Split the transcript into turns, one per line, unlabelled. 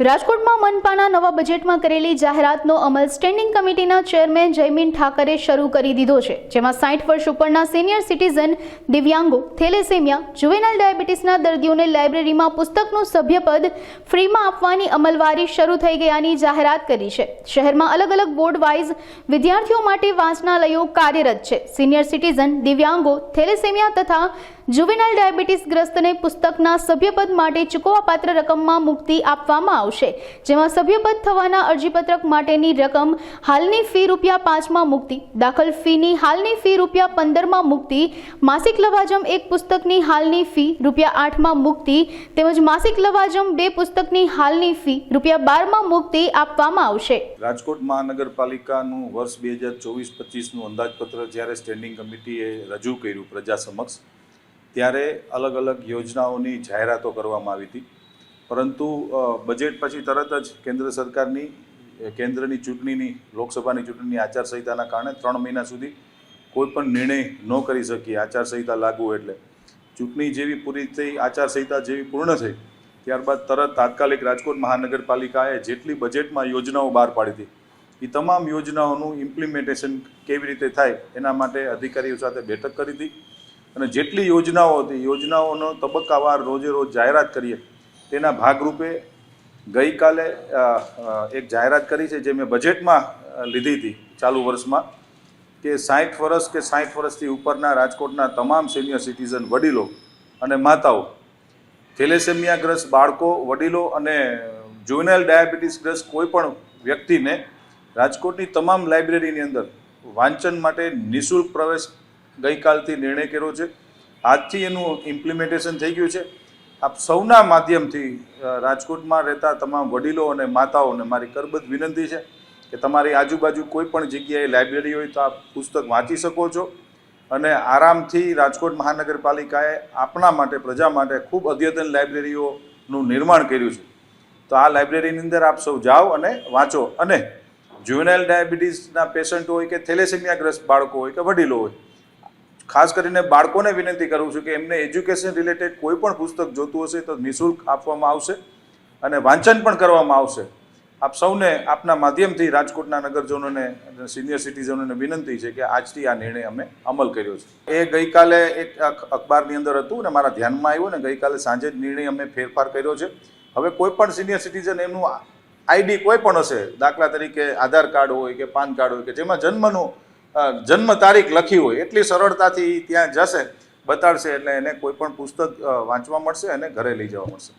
રાજકોટમાં મનપાના નવા બજેટમાં કરેલી જાહેરાતનો અમલ સ્ટેન્ડિંગ કમિટીના ચેરમેન જયમીન ઠાકરે શરૂ કરી દીધો છે, જેમાં સાઠ વર્ષ ઉપરના સિનિયર સિટીઝન દિવ્યાંગો, થેલેસેમિયા, જુવેનાઇલ ડાયાબિટીસના દર્દીઓને લાઇબ્રેરીમાં પુસ્તકનું સભ્યપદ ફ્રીમાં આપવાની અમલવારી શરૂ થઈ ગયાની જાહેરાત કરી છે. શહેરમાં અલગ અલગ બોર્ડ વાઇઝ વિદ્યાર્થીઓ માટે વાંચનાલયો કાર્યરત છે. સિનિયર સિટીઝન, દિવ્યાંગો, થેલેસેમિયા તથા જુવેનાઇલ ડાયાબિટીસ ગ્રસ્તને પુસ્તકના સભ્યપદ માટે ચૂકવવાપાત્ર રકમમાં મુક્તિ આપવામાં આવશે, જેમાં સભ્યપદ થવાના અરજીપત્રક માટેની રકમ હાલની ફી રૂપિયા પાંચમાં મુક્તિ, દાખલ ફીની હાલની ફી રૂપિયા પંદરમાં મુક્તિ, માસિક લવાજમ એક પુસ્તકની હાલની ફી રૂપિયા આઠમાં મુક્તિ, તેમજ માસિક લવાજમ બે પુસ્તકની હાલની ફી રૂપિયા બારમાં મુક્તિ આપવામાં આવશે.
રાજકોટ મહાનગરપાલિકાનું વર્ષ બે હજાર ચોવીસ પચીસનું અંદાજપત્ર જ્યારે સ્ટેન્ડિંગ કમિટીએ રજૂ કર્યું પ્રજા સમક્ષ, ત્યારે અલગ અલગ યોજનાઓની જાહેરાતો કરવામાં આવી હતી. પરંતુ બજેટ પછી તરત જ કેન્દ્ર સરકારની કેન્દ્રની ચૂંટણીની, લોકસભાની ચૂંટણીની આચારસંહિતાના કારણે ત્રણ મહિના સુધી કોઈ પણ નિર્ણય ન કરી શકીએ, આચારસંહિતા લાગુ એટલે. ચૂંટણી જેવી પૂરી થઈ, આચારસંહિતા જેવી પૂર્ણ થઈ, ત્યારબાદ તરત તાત્કાલિક રાજકોટ મહાનગરપાલિકાએ જેટલી બજેટમાં યોજનાઓ બહાર પાડી હતી, એ તમામ યોજનાઓનું ઇમ્પ્લિમેન્ટેશન કેવી રીતે થાય, એના માટે અધિકારીઓ સાથે બેઠક કરી હતી. અને જેટલી યોજનાઓ હતી, યોજનાઓનો તબક્કાવાર રોજે રોજ જાહેરાત કરીએ તેના ભાગરૂપે ગઈકાલે એક જાહેરાત કરી છે જે મેં બજેટમાં લીધી હતી ચાલુ વર્ષમાં, કે સાઠ વર્ષ કે સાઠ વર્ષથી ઉપરના રાજકોટના તમામ સિનિયર સિટીઝન વડીલો અને માતાઓ, થેલેસેમિયાગ્રસ્ત બાળકો, વડીલો અને જુવેનાઇલ ડાયાબિટીસગ્રસ્ત કોઈ પણ વ્યક્તિને રાજકોટની તમામ લાઇબ્રેરીની અંદર વાંચન માટે નિઃશુલ્ક પ્રવેશ ગઈકાલથી નિર્ણય કર્યો છે. આજથી એનું ઇમ્પ્લિમેન્ટેશન થઈ ગયું છે. આપ સૌના માધ્યમથી રાજકોટમાં રહેતા તમામ વડીલો અને માતાઓને મારી કરબદ્ધ વિનંતી છે કે તમારી આજુબાજુ કોઈ પણ જગ્યાએ લાઇબ્રેરી હોય તો આપ પુસ્તક વાંચી શકો છો અને આરામથી રાજકોટ મહાનગરપાલિકાએ આપણા માટે, પ્રજા માટે ખૂબ અદ્યતન લાઇબ્રેરીઓનું નિર્માણ કર્યું છે. તો આ લાઇબ્રેરીની અંદર આપ સૌ જાઓ અને વાંચો અને જુવેનાઇલ ડાયાબિટીસના પેશન્ટ હોય કે થેલેસેમિયાગ્રસ્ત બાળકો હોય કે વડીલો હોય ખાસ કરીને બાળકોને વિનંતી કરું છું કે એમને એજ્યુકેશન રિલેટેડ કોઈ પણ પુસ્તક જોતું હશે તો નિઃશુલ્ક આપવામાં આવશે અને વાંચન પણ કરવામાં આવશે. આપ સૌને આપના માધ્યમથી રાજકોટના નગરજનોને સિનિયર સિટીઝનોને વિનંતી છે કે આજથી આ નિર્ણય અમે અમલ કર્યો છે. એ ગઈકાલે એક અખબારની અંદર હતું ને મારા ધ્યાનમાં આવ્યું ને ગઈકાલે સાંજે જ નિર્ણય અમે ફેરફાર કર્યો છે. હવે કોઈ પણ સિનિયર સિટીઝન એમનું આઈડી કોઈ પણ હશે, દાખલા તરીકે આધાર કાર્ડ હોય કે પાન કાર્ડ હોય કે જેમાં જન્મનું જન્મ તારીખ લખી હોય, એટલી સરળતાથી ત્યાં જશે, બતાડશે, એટલે એને કોઈ પણ પુસ્તક વાંચવા મળશે અને ઘરે લઈ જવા મળશે.